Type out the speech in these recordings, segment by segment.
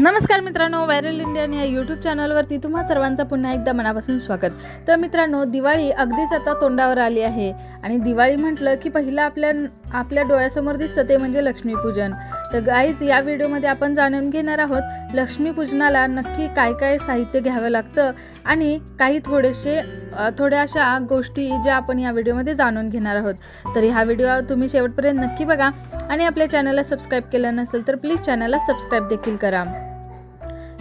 नमस्कार मित्रांनो viral Indian या यूट्यूब चॅनलवरती तुम्हा सर्वांचं पुन्हा एकदा मनापासून स्वागत. तर मित्रांनो दिवाळी अगदीच आता तोंडावर आली आहे आणि दिवाळी म्हटलं की पहिलं आपल्या आपल्या डोळ्यासमोर दिसतं ते म्हणजे लक्ष्मीपूजन तर गाईज या व्हिडिओमध्ये आपण जाणून घेणार आहोत लक्ष्मीपूजनाला नक्की काय काय साहित्य घ्यावं लागतं आणि काही थोडेसे थोड्या अशा गोष्टी ज्या आपण या व्हिडिओमध्ये जाणून घेणार आहोत. तर हा व्हिडिओ तुम्ही शेवटपर्यंत नक्की बघा आणि आपल्या चॅनलला सबस्क्राईब केलं नसेल तर प्लीज चॅनलला सबस्क्राईब देखील करा.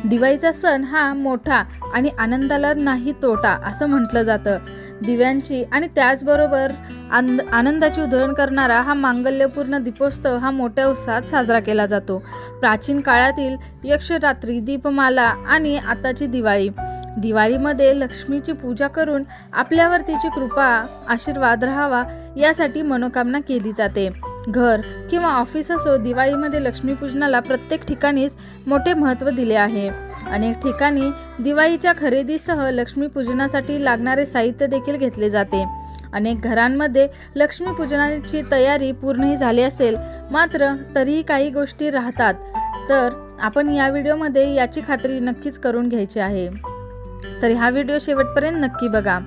दिवाळीचा सण हा मोठा आणि आनंदाला नाही तोटा असं म्हटलं जातं. दिव्यांची आणि त्याचबरोबर आनंद आनंदाची उधळण करणारा हा मांगल्यपूर्ण दीपोत्सव हा मोठ्या उत्साहात साजरा केला जातो. प्राचीन काळातील यक्षरात्री दीपमाला आणि आताची दिवाळी. दिवाळीमध्ये लक्ष्मीची पूजा करून आपल्यावर तिची कृपा आशीर्वाद राहावा यासाठी मनोकामना केली जाते. घर किंवा ऑफिस असो दिवाळीमध्ये लक्ष्मीपूजनाला प्रत्येक ठिकाणीच मोठे महत्त्व दिले आहे. अनेक ठिकाणी दिवाळीच्या खरेदीसह लक्ष्मीपूजनासाठी लागणारे साहित्य देखील घेतले जाते. अनेक घरांमध्ये लक्ष्मीपूजनाची तयारी पूर्णही झाली असेल मात्र तरीही काही गोष्टी राहतात. तर आपण या व्हिडिओमध्ये याची खात्री नक्कीच करून घ्यायची आहे. तर हा व्हिडिओ शेवटपर्यंत नक्की बघा.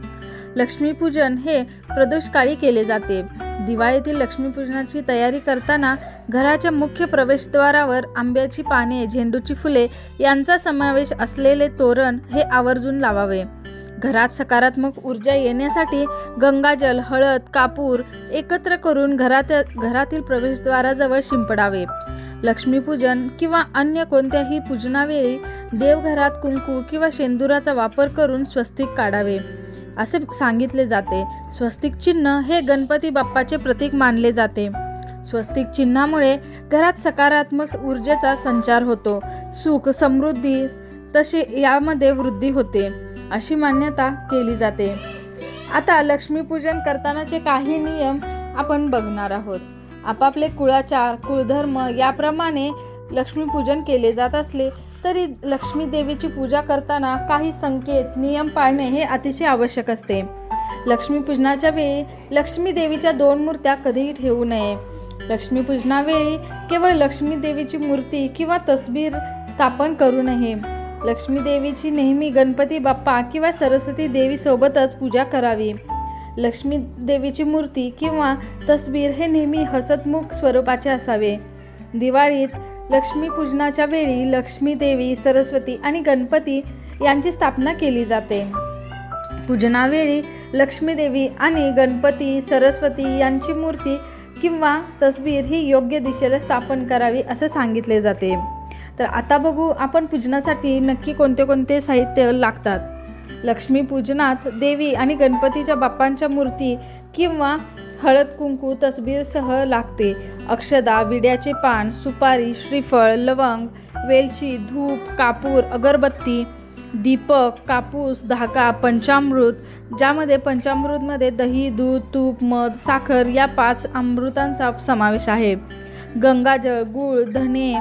लक्ष्मीपूजन हे प्रदोषकाळी केले जाते. दिवाळीतील लक्ष्मीपूजनाची तयारी करताना घराच्या मुख्य प्रवेशद्वारावर आंब्याची पाने झेंडूची फुले यांचा समावेश असलेले तोरण हे आवर्जून लावावे. घरात सकारात्मक ऊर्जा येण्यासाठी गंगाजल हळद कापूर एकत्र करून घरात घरातील प्रवेशद्वाराजवळ शिंपडावे. लक्ष्मीपूजन किंवा अन्य कोणत्याही पूजनावेळी देवघरात कुंकू किंवा शेंदुराचा वापर करून स्वस्तिक काढावे. असे सांगितले जाते. स्वस्तिक चिन्ह हे गणपती बाप्पाचे प्रतीक मानले जाते. स्वस्तिक चिन्हामुळे घरात सकारात्मक ऊर्जेचा संचार होतो. सुख समृद्धी तसे यामध्ये वृद्धी होते अशी मान्यता केली जाते. आता लक्ष्मीपूजन करतानाचे काही नियम आपण बघणार आहोत. आपापले कुळाचार कुळधर्म याप्रमाणे लक्ष्मीपूजन केले जात असले तरी लक्ष्मी देवीची पूजा करताना काही संकेत नियम पाळणे हे अतिशय आवश्यक असते. लक्ष्मीपूजनाच्या वेळी लक्ष्मी देवीच्या दोन मूर्त्या कधीही ठेवू नये. लक्ष्मीपूजनावेळी केवळ लक्ष्मी देवीची मूर्ती किंवा तस्बीर स्थापन करू नये. लक्ष्मी देवीची नेहमी गणपती बाप्पा किंवा सरस्वती देवीसोबतच पूजा करावी. लक्ष्मी देवीची मूर्ती किंवा तस्बीर हे नेहमी हसतमुख स्वरूपाचे असावे. दिवाळीत लक्ष्मीपूजनाच्या वेळी लक्ष्मी देवी सरस्वती आणि गणपती यांची स्थापना केली जाते. पूजनावेळी लक्ष्मी देवी आणि गणपती सरस्वती यांची मूर्ती किंवा तस्वीर ही योग्य दिशेला स्थापन करावी असं सांगितले जाते. तर आता बघू आपण पूजनासाठी नक्की कोणते कोणते साहित्य लागतात. लक्ष्मीपूजनात देवी आणि गणपतीच्या बाप्पांच्या मूर्ती किंवा हळद कुंकू तसबीरसह लागते. अक्षदा विड्याचे पान सुपारी श्रीफळ लवंग वेलची धूप कापूर अगरबत्ती दीपक कापूस धागा पंचामृत ज्यामध्ये पंचामृतमध्ये दही दूध तूप मध साखर या पाच अमृतांचा समावेश आहे. गंगाजळ गूळ धने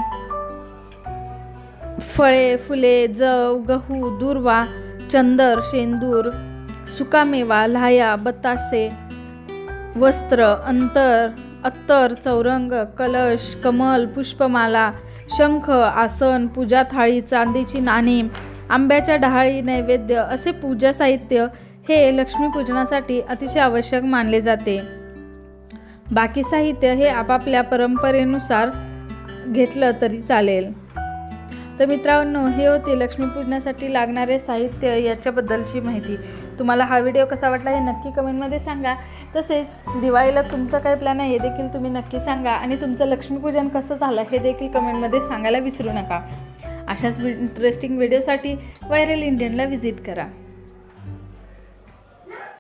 फळे फुले जव गहू दुर्वा चंदर शेंदूर सुकामेवा लाह्या बतासे वस्त्र अंतर अत्तर चौरंग कलश कमल पुष्पमाला शंख आसन पूजा थाळी चांदीची नाणी आंब्याच्या डहाळी नैवेद्य असे पूजा साहित्य हे लक्ष्मीपूजनासाठी अतिशय आवश्यक मानले जाते. बाकी साहित्य हे आपापल्या परंपरेनुसार घेतलं तरी चालेल. तर मित्रांनो हे होते लक्ष्मीपूजनासाठी लागणारे साहित्य याच्याबद्दलची माहिती. तुम्हाला हा व्हिडिओ कसा वाटला हे नक्की कमेंटमध्ये सांगा. तसेच दिवाळीला तुमचा काय प्लॅन आहे हे देखील तुम्ही नक्की सांगा. आणि तुमचं लक्ष्मीपूजन कसं झालं हे देखील कमेंटमध्ये सांगायला विसरू नका. अशाच इंटरेस्टिंग व्हिडिओसाठी व्हायरल इंडियनला व्हिजिट करा.